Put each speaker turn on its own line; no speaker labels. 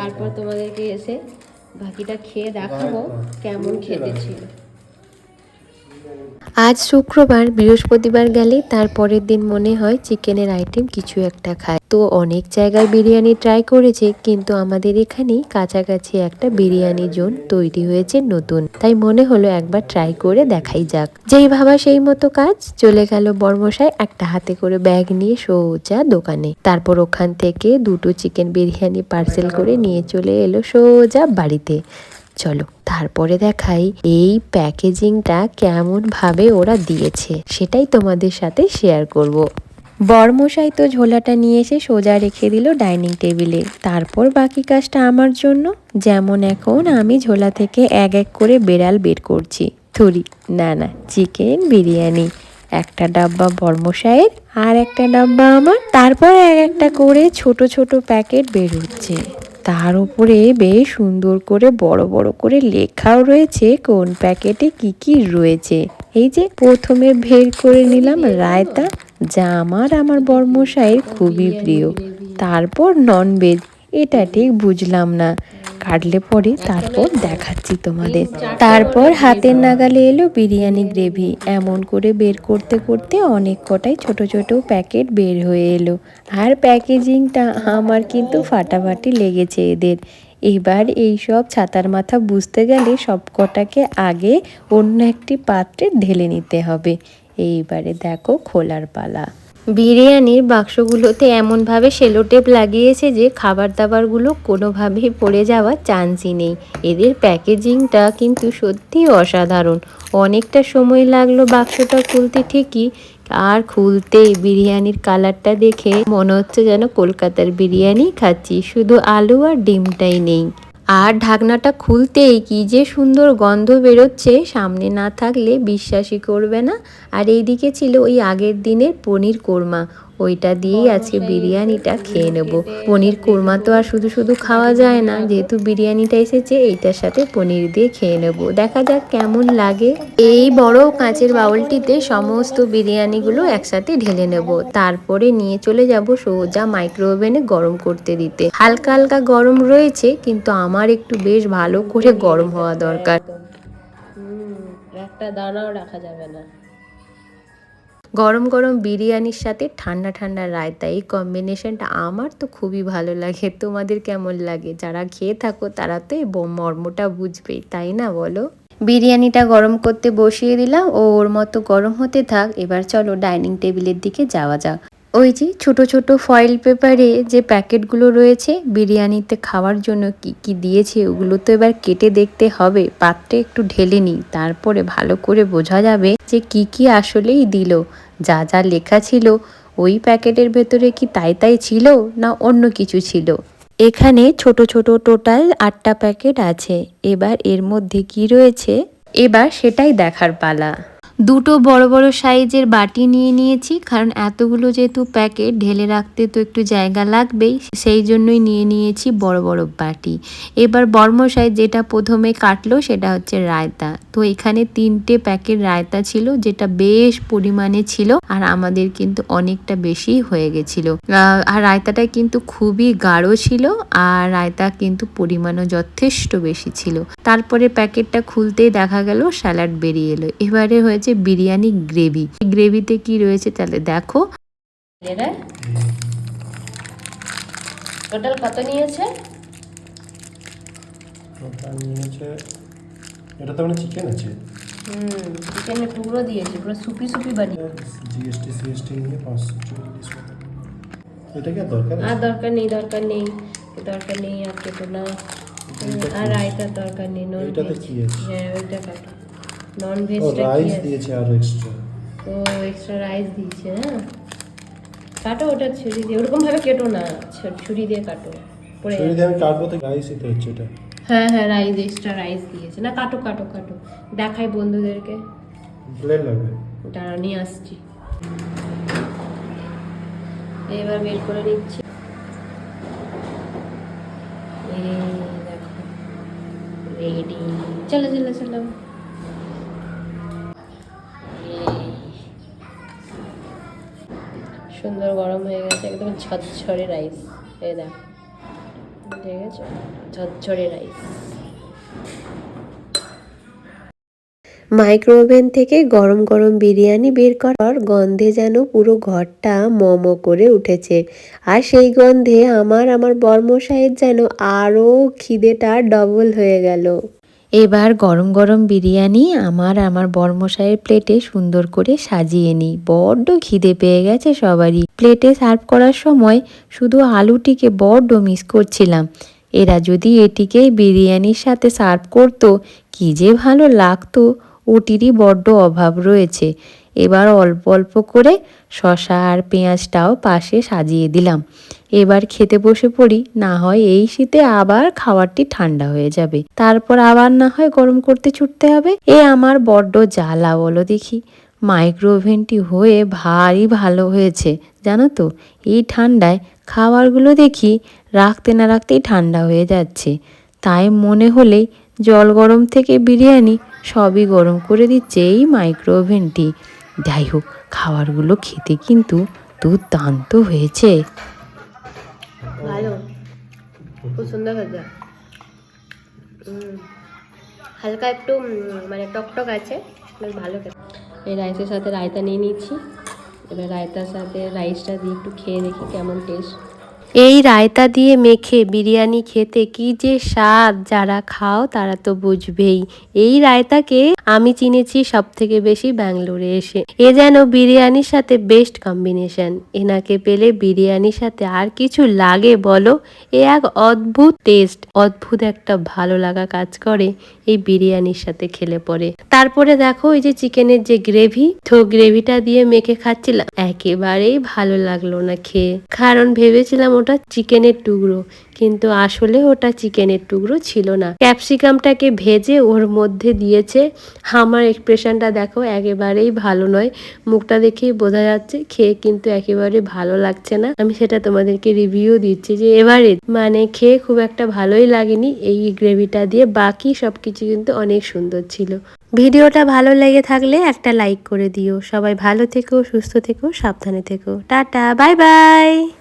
তারপর তোমাদেরকে এসে বাকিটা খেয়ে দেখাবো কেমন খেতে ছিল।
আজ শুক্রবার, বৃহস্পতিবার গেলে তার পরের দিন মনে হয় চিকেনের আইটেম কিছু একটা খায়। তো অনেক জায়গায় বিরিয়ানি ট্রাই করেছে, কিন্তু আমাদের এখানেই কাছাকাছি একটা বিরিয়ানি জোন তৈরি হয়েছে নতুন। তাই মনে হলো একবার ট্রাই করে দেখাই যাক। যেই ভাবা সেই মতো কাজ, চলে গেল বর্মশাই একটা হাতে করে ব্যাগ নিয়ে সোজা দোকানে। তারপর ওখান থেকে দুটো চিকেন বিরিয়ানি পার্সেল করে নিয়ে চলে এলো সোজা বাড়িতে। চলো, তারপরে দেখাই এই প্যাকেজিংটা কেমন ভাবে ওরা দিয়েছে। সেটাই তোমাদের সাথে শেয়ার করব। বরমশাই তো ঝোলাটা নিয়ে এসে সোজা রেখে দিল ডাইনিং টেবিলে। তারপর বাকি কাজটা আমার জন্য। যেমন এখন আমি ঝোলা থেকে এক এক করে বেড়াল বের করছি। থুরি, না না, চিকেন বিরিয়ানি। একটা ডাব্বা বর্মশাইয়ের আর একটা ডাব্বা আমার। তারপর এক একটা করে ছোট ছোট প্যাকেট বের হচ্ছে। তার উপরে বেশ সুন্দর করে বড় বড় করে লেখাও রয়েছে, কোন প্যাকেটে কি কি রয়েছে। এই যে প্রথমে ভের করে নিলাম রায়তা, যা আমার আমার বর্মশাইয়ের খুবই প্রিয়। তারপর ননভেজ এটা ঠিক বুঝলাম না। কাটলে পরে তারপর দেখাচ্ছি তোমাদের। তারপর হাতের নাগালে এলো বিরিয়ানি গ্রেভি। এমন করে বের করতে করতে অনেক কটাই ছোট ছোট প্যাকেট বের হয়ে এলো। আর প্যাকেজিংটা আমার কিন্তু ফাটাফাটি লেগেছে এদের। এবার এই সব ছাতার মাথা বুঝতে গেলে সব কটাকে আগে অন্য একটি পাত্রে ঢেলে নিতে হবে। এইবারে দেখো খোলার পালা। বিরিয়ানির বাক্সগুলোতে এমনভাবে সেলোটেপ লাগিয়েছে যে খাবার দাবারগুলো কোনোভাবেই পড়ে যাওয়ার চান্সই নেই। এদের প্যাকেজিংটা কিন্তু সত্যিই অসাধারণ। অনেকটা সময় লাগল বাক্সটা খুলতে ঠিকই। আর খুলতেই বিরিয়ানির কালারটা দেখে মনে হচ্ছে যেন কলকাতার বিরিয়ানি খাচ্ছি। শুধু আলু আর ডিমটাই নেই। আর ঢাকনাটা খুলতেই কি যে সুন্দর গন্ধ বেরোচ্ছে, সামনে না থাকলে বিশ্বাসই করবে না। আর এইদিকে ছিল ওই আগের দিনের পনির কোরমা। ওইটা দিয়েই আজকে বিরিয়ানিটা খেয়ে নেব। পনির কোরমা তো আর শুধু শুধু খাওয়া যায় না যেহেতু বিরিয়ানিটা এসেছে এইটার সাথে পনির দিয়ে খেয়ে নেব। দেখা যাক কেমন লাগে। এই বড় কাঁচের বাউলটিতে সমস্ত বিরিয়ানিগুলো একসাথে ঢেলে নেব। তারপরে নিয়ে চলে যাব সোজা মাইক্রো ওভেনে গরম করতে দিতে। হালকা হালকা গরম রয়েছে কিন্তু আমার একটু বেশ ভালো করে গরম হওয়া দরকার।
একটা দানাও রাখা যাবে না।
গরম গরম বিরিয়ানির সাথে ঠান্ডা ঠান্ডা রায়তা এই কম্বিনেশনটা আমার তো খুবই ভালো লাগে। তোমাদের কেমন লাগে? যারা খেয়ে থাকো, তারা তো এই মর্মটা বুঝবেই, তাই না বলো? বিরিয়ানিটা গরম করতে বসিয়ে দিলাম, ও ওর মতো গরম হতে থাক। এবার চলো ডাইনিং টেবিলের দিকে যাওয়া যাক। ওই যে ছোট ছোট ফয়েল পেপারে যে প্যাকেটগুলো রয়েছে, বিরিয়ানিতে খাওয়ার জন্য কি কি দিয়েছে, ওগুলো তো এবার কেটে দেখতে হবে। পাত্রে একটু ঢেলে নিই, তারপরে ভালো করে বোঝা যাবে যে কি কি আসলেই দিল। যা যা লেখা ছিল, ওই প্যাকেটের ভেতরে কি তাই তাই ছিল, না অন্য কিছু ছিল? এখানে ছোট ছোট টোটাল আটটা প্যাকেট আছে। এবার এর মধ্যে কি রয়েছে? এবার সেটাই দেখার পালা। দুটো বড় বড় সাইজের বাটি নিয়ে নিয়েছি, কারণ এতগুলো যেহেতু প্যাকেট, ঢেলে রাখতে তো একটু জায়গা লাগবেই, সেই জন্যই নিয়ে নিয়েছি বড় বড় বাটি। এবার বর্মশাই যেটা প্রথমে কাটলো সেটা হচ্ছে রায়তা। তো এখানে তিনটে প্যাকেট রায়তা ছিল, যেটা বেশ পরিমাণে ছিল, আর আমাদের কিন্তু অনেকটা বেশি হয়ে গেছিল। আর রায়তাটা কিন্তু খুবই গাঢ় ছিল, আর রায়তা কিন্তু পরিমাণও যথেষ্ট বেশি ছিল। তারপরে প্যাকেটটা খুলতেই দেখা গেল, স্যালাড বেরিয়ে এলো। এবারে হয়েছে বিরিয়ানি গ্রেভি। গ্রেভিতে কি রয়েছে তাহলে দেখো।
টোটাল কত নিয়েছে?
নিয়েছে এটা তো মানে চিকেন আছে।
হুম চিকেনের টুকরো দিয়েছে পুরো সুপি সুপি বানিয়ে
জিএসটি সিএসটি নিয়ে পাঁচশো চল্লিশ টাকা। এটা কি আর দরকার
আর দরকার নেই দরকার নেই। দরকার নেই আর কেটো না আর রায়তার দরকার নেই
কি আছে?
হ্যাঁ ওইটা কাটো। নন কি
রাইস দিয়েছে আরও এক্সট্রা
ও এক্সট্রা রাইস দিয়েছে হ্যাঁ? কাটো ওটা ছুরি দিয়ে ওরকম ভাবে কেটো না ছুরি দিয়ে কাটো। পড়ে
ছুরি দিয়ে আমি কাটবো তো রাইসই তো হচ্ছে এটা।
হ্যাঁ হ্যাঁ রাইস এক্সট্রা রাইস দিয়েছে। না কাটো কাটো কাটো। দেখাই বন্ধুদেরকে।
প্লেন লাগবে
দাঁড়া নিয়ে আসছি। এবার বের করে নিচ্ছি। এই দেখো রেডি চলো চলো চলো। সুন্দর গরম হয়ে গেছে, একদম ছচ্ছরে রাইস এই দেখ। হয়ে গেছে ঝরঝরে রাইস
মাইক্রো ওভেন থেকে গরম গরম বিরিয়ানি বের করার গন্ধে যেন পুরো ঘরটা মম করে উঠেছে। আর সেই গন্ধে আমার আমার বর্মশাইয়ের যেন আরও খিদেটা ডবল হয়ে গেল। এবার গরম গরম বিরিয়ানি আমার আমার বর্মশাইয়ের প্লেটে সুন্দর করে সাজিয়ে নিই। বড্ড খিদে পেয়ে গেছে সবারই। প্লেটে সার্ভ করার সময় শুধু আলুটিকে বড্ড মিস করছিলাম। এরা যদি এটিকেই বিরিয়ানির সাথে সার্ভ করতো, কী যে ভালো লাগতো। ওটিরই বড্ড অভাব রয়েছে। এবার অল্প অল্প করে শশা আর পেঁয়াজটাও পাশে সাজিয়ে দিলাম। এবার খেতে বসে পড়ি, না হয় এই শীতে আবার খাবারটি ঠান্ডা হয়ে যাবে। তারপর আবার না হয় গরম করতে ছুটতে হবে। এ আমার বড্ড জ্বালা, বলো দেখি। মাইক্রো ওভেনটি হয়ে ভারী ভালো হয়েছে, জানো তো? এই ঠান্ডায় খাবারগুলো দেখি রাখতে না রাখতেই ঠান্ডা হয়ে যাচ্ছে। তাই মনে হলেই জল গরম থেকে বিরিয়ানি সবই গরম করে দিচ্ছে এই মাইক্রো ওভেনটি যাই হোক খাবারগুলো খেতে কিন্তু দুর্দান্ত হয়েছে।
ভালো। খুব সুন্দর হালকা একটু মানে টকটক আছে, বেশ ভালো এই রাইসের সাথে রায়তা নিয়ে নিচ্ছি। এবার রায়তার সাথে রাইসটা দিয়ে একটু খেয়ে দেখি কেমন টেস্ট
এই রায়তা দিয়ে মেখে বিরিয়ানি খেতে কি যে স্বাদ, যারা খাও তারা তো বুঝবেই। এই রায়তাকে আমি চিনেছি সব থেকে বেশি ব্যাঙ্গালোরে এসে। এ যেন বিরিয়ানির সাথে বেস্ট কম্বিনেশন এনাকে পেলে বিরিয়ানির সাথে আর কিছু লাগে বলো? এ এক অদ্ভুত টেস্ট অদ্ভুত একটা ভালো লাগা কাজ করে এই বিরিয়ানির সাথে খেলে পরে। তারপরে দেখো ওই যে চিকেনের যে গ্রেভি তো গ্রেভিটা দিয়ে মেখে খাচ্ছিলাম। একেবারেই ভালো লাগল না খেয়ে। কারণ ভেবেছিলাম ওটা চিকেনের টুকরো, কিন্তু আসলে ওটা চিকেনের টুকরো ছিল না। ক্যাপসিকামটাকে ভেজে ওর মধ্যে দিয়েছে। আমার এক্সপ্রেশনটা দেখো একেবারেই ভালো নয়। মুখটা দেখেই বোঝা যাচ্ছে, খেয়ে কিন্তু একেবারে ভালো লাগছে না। আমি সেটা তোমাদেরকে রিভিউ দিচ্ছি যে এবারে মানে খেয়ে খুব একটা ভালোই লাগেনি এই গ্রেভিটা দিয়ে। বাকি সব কিছু কিন্তু অনেক সুন্দর ছিল। ভিডিওটা ভালো লেগে থাকলে একটা লাইক করে দিও। সবাই ভালো থেকো, সুস্থ থেকো, সাবধানে থেকো। Tata bye bye